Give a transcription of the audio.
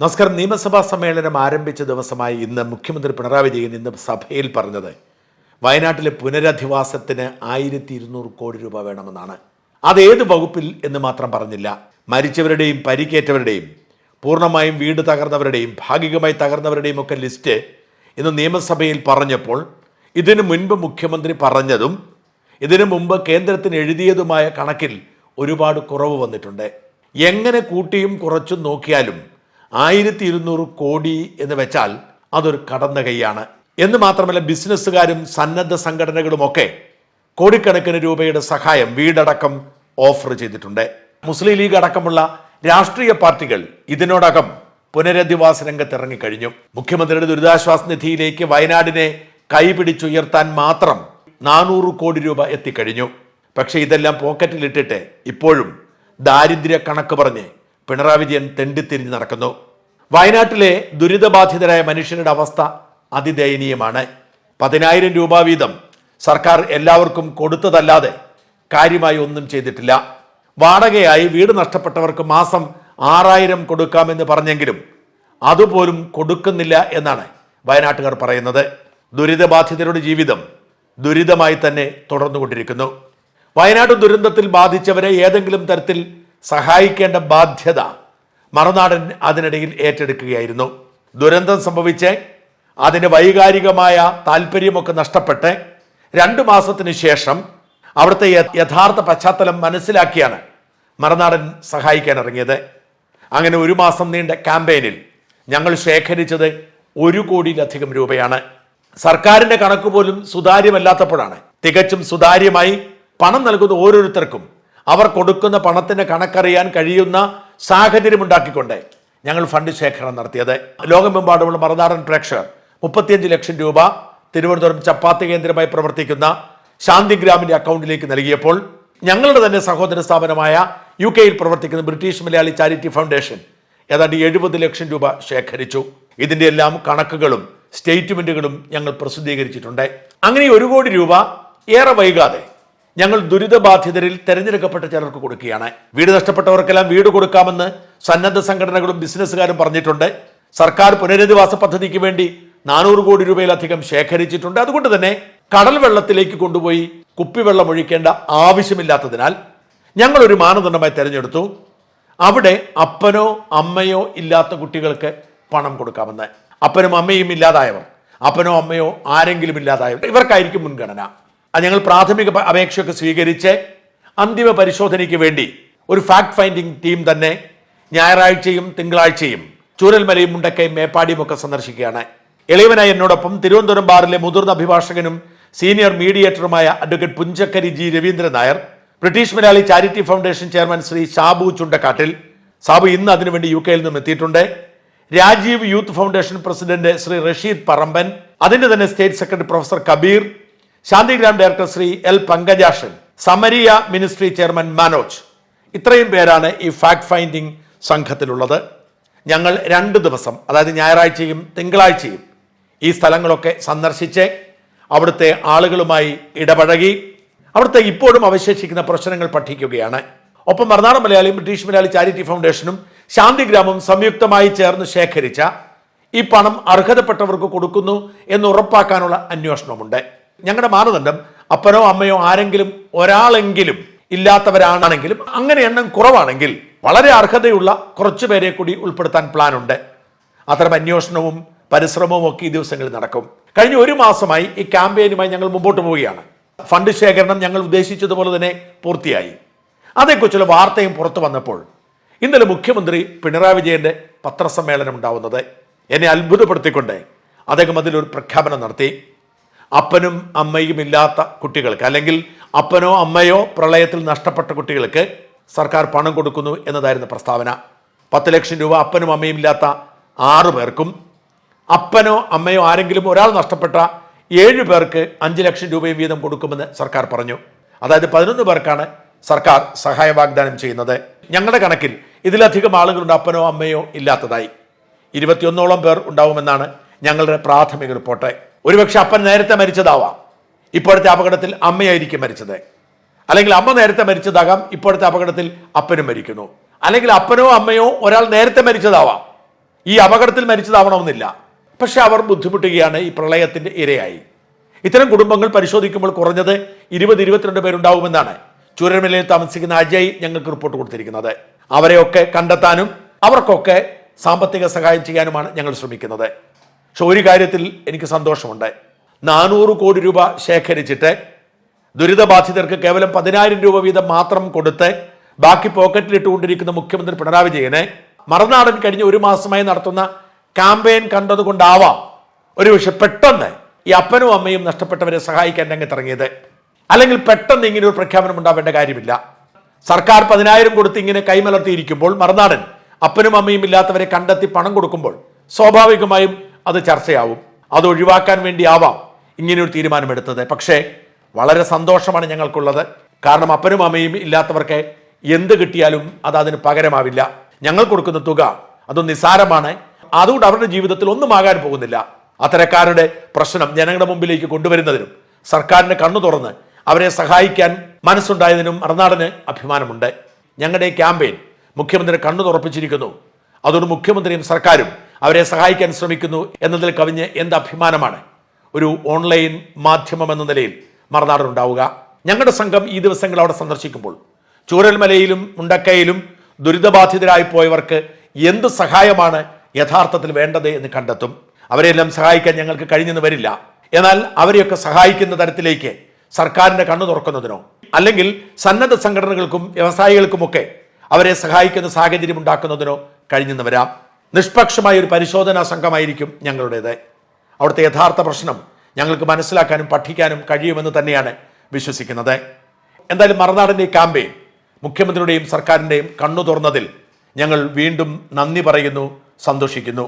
നമസ്കാരം നിയമസഭാ സമ്മേളനം ആരംഭിച്ച ദിവസമായി ഇന്ന് മുഖ്യമന്ത്രി പിണറായി വിജയൻ ഇന്ന് സഭയിൽ പറഞ്ഞത് വയനാട്ടിലെ പുനരധിവാസത്തിന് ആയിരത്തി ഇരുന്നൂറ് കോടി രൂപ വേണമെന്നാണ്. അത് വകുപ്പിൽ എന്ന് മാത്രം പറഞ്ഞില്ല. മരിച്ചവരുടെയും പരിക്കേറ്റവരുടെയും പൂർണമായും വീട് തകർന്നവരുടെയും ഭാഗികമായി തകർന്നവരുടെയും ഒക്കെ ലിസ്റ്റ് ഇന്ന് നിയമസഭയിൽ പറഞ്ഞപ്പോൾ ഇതിനു മുൻപ് മുഖ്യമന്ത്രി പറഞ്ഞതും ഇതിനു മുമ്പ് കേന്ദ്രത്തിന് എഴുതിയതുമായ കണക്കിൽ ഒരുപാട് കുറവ് വന്നിട്ടുണ്ട്. എങ്ങനെ കൂട്ടിയും കുറച്ചും നോക്കിയാലും ആയിരത്തി ഇരുന്നൂറ് കോടി എന്ന് വെച്ചാൽ അതൊരു കടന്ന കൈയാണ്. എന്ന് മാത്രമല്ല ബിസിനസ്സുകാരും സന്നദ്ധ സംഘടനകളുമൊക്കെ കോടിക്കണക്കിന് രൂപയുടെ സഹായം വീടടക്കം ഓഫർ ചെയ്തിട്ടുണ്ട്. മുസ്ലിം ലീഗ് അടക്കമുള്ള രാഷ്ട്രീയ പാർട്ടികൾ ഇതിനോടകം പുനരധിവാസ രംഗത്ത് ഇറങ്ങിക്കഴിഞ്ഞു. മുഖ്യമന്ത്രിയുടെ ദുരിതാശ്വാസ നിധിയിലേക്ക് വയനാടിനെ കൈപിടിച്ചുയർത്താൻ മാത്രം നാനൂറ് കോടി രൂപ എത്തിക്കഴിഞ്ഞു. പക്ഷേ ഇതെല്ലാം പോക്കറ്റിലിട്ടിട്ട് ഇപ്പോഴും ദാരിദ്ര്യ കണക്ക് പറഞ്ഞ് പിണറായി വിജയൻ തെണ്ടിത്തിരിഞ്ഞ് നടക്കുന്നു. വയനാട്ടിലെ ദുരിതബാധിതരായ മനുഷ്യരുടെ അവസ്ഥ അതിദയനീയമാണ്. പതിനായിരം രൂപ വീതം സർക്കാർ എല്ലാവർക്കും കൊടുത്തതല്ലാതെ കാര്യമായി ഒന്നും ചെയ്തിട്ടില്ല. വാടകയായി വീട് നഷ്ടപ്പെട്ടവർക്ക് മാസം ആറായിരം കൊടുക്കാമെന്ന് പറഞ്ഞെങ്കിലും അതുപോലും കൊടുക്കുന്നില്ല എന്നാണ് വയനാട്ടുകാർ പറയുന്നത്. ദുരിതബാധിതരുടെ ജീവിതം ദുരിതമായി തന്നെ തുടർന്നുകൊണ്ടിരിക്കുന്നു. വയനാട് ദുരന്തത്തിൽ ബാധിച്ചവരെ ഏതെങ്കിലും തരത്തിൽ സഹായിക്കേണ്ട ബാധ്യത മറുനാടൻ അതിനിടയിൽ ഏറ്റെടുക്കുകയായിരുന്നു. ദുരന്തം സംഭവിച്ച് അതിന് വൈകാരികമായ താല്പര്യമൊക്കെ നഷ്ടപ്പെട്ട് രണ്ടു മാസത്തിന് ശേഷം അവിടുത്തെ യഥാർത്ഥ പശ്ചാത്തലം മനസ്സിലാക്കിയാണ് മറുനാടൻ സഹായിക്കാൻ ഇറങ്ങിയത്. അങ്ങനെ ഒരു മാസം നീണ്ട ക്യാമ്പയിനിൽ ഞങ്ങൾ ശേഖരിച്ചത് ഒരു കോടിയിലധികം രൂപയാണ്. സർക്കാരിന്റെ കണക്ക് പോലും സുതാര്യമല്ലാത്തപ്പോഴാണ്. തികച്ചും സുതാര്യമായി പണം നൽകുന്ന ഓരോരുത്തർക്കും അവർ കൊടുക്കുന്ന പണത്തിന്റെ കണക്കറിയാൻ കഴിയുന്ന സാഹചര്യം ഉണ്ടാക്കിക്കൊണ്ട് ഞങ്ങൾ ഫണ്ട് ശേഖരണം നടത്തിയത്. ലോകമെമ്പാടുമുള്ള മറുനാടൻ പ്രേക്ഷകർ മുപ്പത്തിയഞ്ച് ലക്ഷം രൂപ തിരുവനന്തപുരം ചപ്പാത്തി കേന്ദ്രമായി പ്രവർത്തിക്കുന്ന ശാന്തിഗ്രാമിന്റെ അക്കൗണ്ടിലേക്ക് നൽകിയപ്പോൾ ഞങ്ങളുടെ തന്നെ സഹോദര സ്ഥാപനമായ യു കെയിൽ പ്രവർത്തിക്കുന്ന ബ്രിട്ടീഷ് മലയാളി ചാരിറ്റി ഫൗണ്ടേഷൻ ഏതാണ്ട് എഴുപത് ലക്ഷം രൂപ ശേഖരിച്ചു. ഇതിന്റെ എല്ലാം കണക്കുകളും സ്റ്റേറ്റ്മെന്റുകളും ഞങ്ങൾ പ്രസിദ്ധീകരിച്ചിട്ടുണ്ട്. അങ്ങനെ ഒരു കോടി രൂപ ഏറെ വൈകാതെ ഞങ്ങൾ ദുരിതബാധിതരിൽ തെരഞ്ഞെടുക്കപ്പെട്ട ചിലർക്ക് കൊടുക്കുകയാണ്. വീട് നഷ്ടപ്പെട്ടവർക്കെല്ലാം വീട് കൊടുക്കാമെന്ന് സന്നദ്ധ സംഘടനകളും ബിസിനസ്സുകാരും പറഞ്ഞിട്ടുണ്ട്. സർക്കാർ പുനരധിവാസ പദ്ധതിക്ക് വേണ്ടി നാനൂറ് കോടി രൂപയിലധികം ശേഖരിച്ചിട്ടുണ്ട്. അതുകൊണ്ട് തന്നെ കടൽ വെള്ളത്തിലേക്ക് കൊണ്ടുപോയി കുപ്പിവെള്ളം ഒഴിക്കേണ്ട ആവശ്യമില്ലാത്തതിനാൽ ഞങ്ങൾ ഒരു മാനദണ്ഡമായി തിരഞ്ഞെടുത്തു. അവിടെ അപ്പനോ അമ്മയോ ഇല്ലാത്ത കുട്ടികൾക്ക് പണം കൊടുക്കാമെന്ന്. അപ്പനും അമ്മയും ഇല്ലാതായവർ. അപ്പനോ അമ്മയോ ആരെങ്കിലും ഇല്ലാതായവർ. ഇവർക്കായിരിക്കും മുൻഗണന. അത് ഞങ്ങൾ പ്രാഥമിക അപേക്ഷയൊക്കെ സ്വീകരിച്ച് അന്തിമ പരിശോധനയ്ക്ക് വേണ്ടി ഒരു ഫാക്ട് ഫൈൻഡിംഗ് ടീം തന്നെ ഞായറാഴ്ചയും തിങ്കളാഴ്ചയും ചൂരൽമലയും മുണ്ടക്കയും മേപ്പാടിയും ഒക്കെ സന്ദർശിക്കുകയാണ്. എളിയവനായി എന്നോടൊപ്പം തിരുവനന്തപുരം ബാറിലെ മുതിർന്ന അഭിഭാഷകനും senior മീഡിയേറ്ററുമായ advocate Punchakkari G Raveendran Nair British Malayali charity foundation chairman Shri Shabu Chundakkattil Sabu ഇന്ന് അതിനുവേണ്ടി യു കെയിൽ നിന്നും എത്തിയിട്ടുണ്ട്. Rajiv youth foundation president Shri Rasheed Paramban അതിന്റെ തന്നെ state secretary professor Kabeer Shantigram director Shri L Pankajashan Samaria ministry chairman Manoj. ഇത്രയും പേരാണ് ഈ ഫാക്ട് ഫൈൻഡിംഗ് സംഘത്തിലുള്ളത്. ഞങ്ങൾ രണ്ട് ദിവസം അതായത് ഞായറാഴ്ചയും തിങ്കളാഴ്ചയും ഈ സ്ഥലങ്ങളൊക്കെ സന്ദർശിച്ച് അവിടുത്തെ ആളുകളുമായി ഇടപഴകി അവിടുത്തെ ഇപ്പോഴും അവശേഷിക്കുന്ന പ്രശ്നങ്ങൾ പഠിക്കുകയാണ്. ഒപ്പം മറുനാടൻ മലയാളി ബ്രിട്ടീഷ് മലയാളി ചാരിറ്റി ഫൗണ്ടേഷനും ശാന്തിഗ്രാമം സംയുക്തമായി ചേർന്ന് ശേഖരിച്ച ഈ പണം അർഹതപ്പെട്ടവർക്ക് കൊടുക്കുന്നു എന്ന് ഉറപ്പാക്കാനുള്ള അന്വേഷണമുണ്ട് ഞങ്ങളുടെ മാനദണ്ഡം അപ്പനോ അമ്മയോ ആരെങ്കിലും ഒരാളെങ്കിലും ഇല്ലാത്തവരാണെങ്കിലും അങ്ങനെ എണ്ണം കുറവാണെങ്കിൽ വളരെ അർഹതയുള്ള കുറച്ചു പേരെ കൂടി ഉൾപ്പെടുത്താൻ പ്ലാൻ ഉണ്ട് അത്തരം അന്വേഷണവും പരിശ്രമവും ഒക്കെ ഈ ദിവസങ്ങളിൽ നടക്കും. കഴിഞ്ഞ ഒരു മാസമായി ഈ ക്യാമ്പയിനുമായി ഞങ്ങൾ മുമ്പോട്ട് പോവുകയാണ്. ഫണ്ട് ശേഖരണം ഞങ്ങൾ ഉദ്ദേശിച്ചതുപോലെ തന്നെ പൂർത്തിയായി. അതേക്കുറിച്ചുള്ള വാർത്തയും പുറത്തു വന്നപ്പോൾ ഇന്നലെ മുഖ്യമന്ത്രി പിണറായി വിജയന്റെ പത്രസമ്മേളനം ഉണ്ടാവുന്നത് എന്നെ അത്ഭുതപ്പെടുത്തിക്കൊണ്ട് അദ്ദേഹം അതിലൊരു പ്രഖ്യാപനം നടത്തി. അപ്പനും അമ്മയും ഇല്ലാത്ത കുട്ടികൾക്ക് അല്ലെങ്കിൽ അപ്പനോ അമ്മയോ പ്രളയത്തിൽ നഷ്ടപ്പെട്ട കുട്ടികൾക്ക് സർക്കാർ പണം കൊടുക്കുന്നു എന്നതായിരുന്നു പ്രസ്താവന. പത്ത് ലക്ഷം രൂപ അപ്പനും അമ്മയും ഇല്ലാത്ത ആറു പേർക്കും അപ്പനോ അമ്മയോ ആരെങ്കിലും ഒരാൾ നഷ്ടപ്പെട്ട ഏഴ് പേർക്ക് അഞ്ച് ലക്ഷം രൂപയും വീതം കൊടുക്കുമെന്ന് സർക്കാർ പറഞ്ഞു. അതായത് പതിനൊന്ന് പേർക്കാണ് സർക്കാർ സഹായ വാഗ്ദാനം ചെയ്യുന്നത്. ഞങ്ങളുടെ കണക്കിൽ ഇതിലധികം ആളുകളുണ്ട് അപ്പനോ അമ്മയോ ഇല്ലാത്തതായി. ഇരുപത്തിയൊന്നോളം പേർ ഉണ്ടാവുമെന്നാണ് ഞങ്ങളുടെ പ്രാഥമിക റിപ്പോർട്ട്. ഒരുപക്ഷെ അപ്പൻ നേരത്തെ മരിച്ചതാവാം. ഇപ്പോഴത്തെ അപകടത്തിൽ അമ്മയായിരിക്കും മരിച്ചത്. അല്ലെങ്കിൽ അമ്മ നേരത്തെ മരിച്ചതാകാം ഇപ്പോഴത്തെ അപകടത്തിൽ അപ്പനും മരിക്കുന്നു. അല്ലെങ്കിൽ അപ്പനോ അമ്മയോ ഒരാൾ നേരത്തെ മരിച്ചതാവാം. ഈ അപകടത്തിൽ മരിച്ചതാവണമെന്നില്ല. പക്ഷെ അവർ ബുദ്ധിമുട്ടുകയാണ് ഈ പ്രളയത്തിന്റെ ഇരയായി. ഇത്തരം കുടുംബങ്ങൾ പരിശോധിക്കുമ്പോൾ കുറഞ്ഞത് ഇരുപത് ഇരുപത്തിരണ്ട് പേരുണ്ടാവുമെന്നാണ് ചൂരമലയിൽ താമസിക്കുന്ന അജയ് ഞങ്ങൾക്ക് റിപ്പോർട്ട് കൊടുത്തിരിക്കുന്നത്. അവരെയൊക്കെ കണ്ടെത്താനും അവർക്കൊക്കെ സാമ്പത്തിക സഹായം ചെയ്യാനുമാണ് ഞങ്ങൾ ശ്രമിക്കുന്നത്. പക്ഷെ ഒരു കാര്യത്തിൽ എനിക്ക് സന്തോഷമുണ്ട് നാനൂറ് കോടി രൂപ ശേഖരിച്ചിട്ട് ദുരിതബാധിതർക്ക് കേവലം പതിനായിരം രൂപ വീതം മാത്രം കൊടുത്ത് ബാക്കി പോക്കറ്റിലിട്ടുകൊണ്ടിരിക്കുന്ന മുഖ്യമന്ത്രി പിണറായി വിജയനെ മറുനാടൻ കഴിഞ്ഞ ഒരു മാസമായി നടത്തുന്ന ക്യാമ്പയിൻ കണ്ടതുകൊണ്ടാവാം ഒരു പക്ഷെ പെട്ടെന്ന് ഈ അപ്പനും അമ്മയും നഷ്ടപ്പെട്ടവരെ സഹായിക്കാൻ രംഗത്തിറങ്ങിയത്. അല്ലെങ്കിൽ പെട്ടെന്ന് ഇങ്ങനെ ഒരു പ്രഖ്യാപനം ഉണ്ടാവേണ്ട കാര്യമില്ല. സർക്കാർ പതിനായിരം കൊടുത്ത് ഇങ്ങനെ കൈമലർത്തിയിരിക്കുമ്പോൾ മറുനാടൻ അപ്പനും അമ്മയും ഇല്ലാത്തവരെ കണ്ടെത്തി പണം കൊടുക്കുമ്പോൾ സ്വാഭാവികമായും അത് ചർച്ചയാവും. അത് ഒഴിവാക്കാൻ വേണ്ടിയാവാം ഇങ്ങനെ ഒരു തീരുമാനമെടുത്തത്. പക്ഷേ വളരെ സന്തോഷമാണ് ഞങ്ങൾക്കുള്ളത്. കാരണം അപ്പനും അമ്മയും ഇല്ലാത്തവർക്ക് എന്ത് കിട്ടിയാലും അത് അതിന് പകരമാവില്ല. ഞങ്ങൾ കൊടുക്കുന്ന തുക അത് നിസ്സാരമാണ്. അതുകൊണ്ട് അവരുടെ ജീവിതത്തിൽ ഒന്നും ആകാൻ പോകുന്നില്ല. അത്തരക്കാരുടെ പ്രശ്നം ജനങ്ങളുടെ മുമ്പിലേക്ക് കൊണ്ടുവരുന്നതിനും സർക്കാരിന്റെ കണ്ണു തുറന്ന് അവരെ സഹായിക്കാൻ മനസ്സുണ്ടായതിനും മറുനാടന് അഭിമാനമുണ്ട്. ഞങ്ങളുടെ ക്യാമ്പയിൻ മുഖ്യമന്ത്രി കണ്ണു തുറപ്പിച്ചിരിക്കുന്നു. അതുകൊണ്ട് മുഖ്യമന്ത്രിയും സർക്കാരും അവരെ സഹായിക്കാൻ ശ്രമിക്കുന്നു എന്നതിൽ കവിഞ്ഞ് എന്ത് അഭിമാനമാണ്? ഒരു ഓൺലൈൻ മാധ്യമം എന്ന നിലയിൽ മറുനാടുണ്ടാവുക. ഞങ്ങളുടെ സംഘം ഈ ദിവസങ്ങൾ അവിടെ സന്ദർശിക്കുമ്പോൾ ചൂരൽമലയിലും മുണ്ടക്കയിലും ദുരിതബാധിതരായി പോയവർക്ക് എന്ത് സഹായമാണ് യഥാർത്ഥത്തിൽ വേണ്ടത് എന്ന് കണ്ടെത്തും. അവരെല്ലാം സഹായിക്കാൻ ഞങ്ങൾക്ക് കഴിഞ്ഞെന്ന് വരില്ല. എന്നാൽ അവരെയൊക്കെ സഹായിക്കുന്ന തരത്തിലേക്ക് സർക്കാരിന്റെ കണ്ണു തുറക്കുന്നതിനോ അല്ലെങ്കിൽ സന്നദ്ധ സംഘടനകൾക്കും വ്യവസായികൾക്കുമൊക്കെ അവരെ സഹായിക്കുന്ന സാഹചര്യം ഉണ്ടാക്കുന്നതിനോ കഴിഞ്ഞെന്ന് വരാം. നിഷ്പക്ഷമായ ഒരു പരിശോധനാ സംഘമായിരിക്കും ഞങ്ങളുടേത്. അവിടുത്തെ യഥാർത്ഥ പ്രശ്നം ഞങ്ങൾക്ക് മനസ്സിലാക്കാനും പഠിക്കാനും കഴിയുമെന്ന് തന്നെയാണ് വിശ്വസിക്കുന്നത്. എന്തായാലും മറുനാടിന്റെ ക്യാമ്പയിൻ മുഖ്യമന്ത്രിയുടെയും സർക്കാരിന്റെയും കണ്ണു തുറന്നതിൽ ഞങ്ങൾ വീണ്ടും നന്ദി പറയുന്നു സന്തോഷിക്കുന്നു.